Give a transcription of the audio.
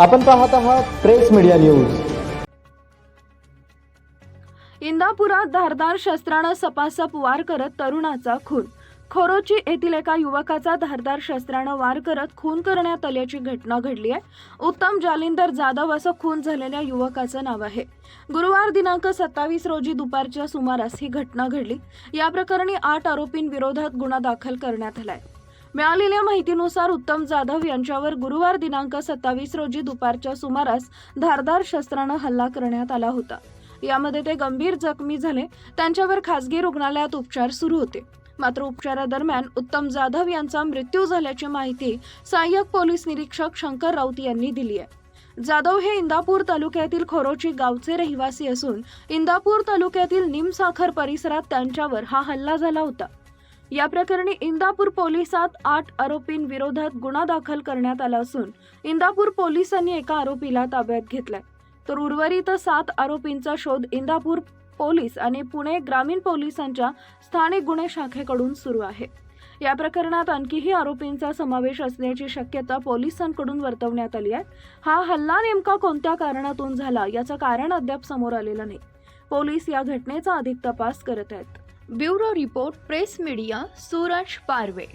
आपण पाहत आहात प्रेस मीडिया न्यूज. इंदापुरात धारदार शस्त्रानं सपासप वार करत तरुणाचा खून. खोरोची येथील एका युवकाचा धारदार शस्त्रानं वार करत खून करण्यात आल्याची घटना घडली आहे. उत्तम जालिंदर जाधव असं खून झालेल्या युवकाचं नाव आहे. गुरुवार दिनांक सत्तावीस रोजी दुपारच्या सुमारास ही घटना घडली. या प्रकरणी आठ आरोपींविरोधात गुन्हा दाखल करण्यात आलाय. मिळालेल्या माहितीनुसार उत्तम जाधव यांच्यावर गुरुवार दिनांक सत्तावीस रोजी दुपारच्या सुमारास धारदार शस्त्रानं हल्ला करण्यात आला होता. यामध्ये ते गंभीर जखमी झाले. त्यांच्यावर खासगी रुग्णालयात उपचार सुरू होते. मात्र उपचारादरम्यान उत्तम जाधव यांचा मृत्यू झाल्याची माहिती सहाय्यक पोलीस निरीक्षक शंकर राऊत यांनी दिली आहे. जाधव हे इंदापूर तालुक्यातील खोरोची गावचे रहिवासी असून इंदापूर तालुक्यातील निमसाखर परिसरात त्यांच्यावर हा हल्ला झाला होता. या प्रकरणी इंदापूर पोलिसात आठ आरोपींविरोधात गुन्हा दाखल करण्यात आला असून इंदापूर पोलिसांनी एका आरोपीला ताब्यात घेतलाय. तर उर्वरित सात आरोपींचा शोध इंदापूर पोलीस आणि पुणे ग्रामीण पोलिसांच्या स्थानिक गुन्हे शाखेकडून सुरू आहे. या प्रकरणात आणखीही आरोपींचा समावेश असण्याची शक्यता पोलिसांकडून वर्तवण्यात आली आहे. हा हल्ला नेमका कोणत्या कारणातून झाला याचं कारण अद्याप समोर आलेलं नाही. पोलीस या घटनेचा अधिक तपास करत आहेत. Bureau report press media Suraj Parve.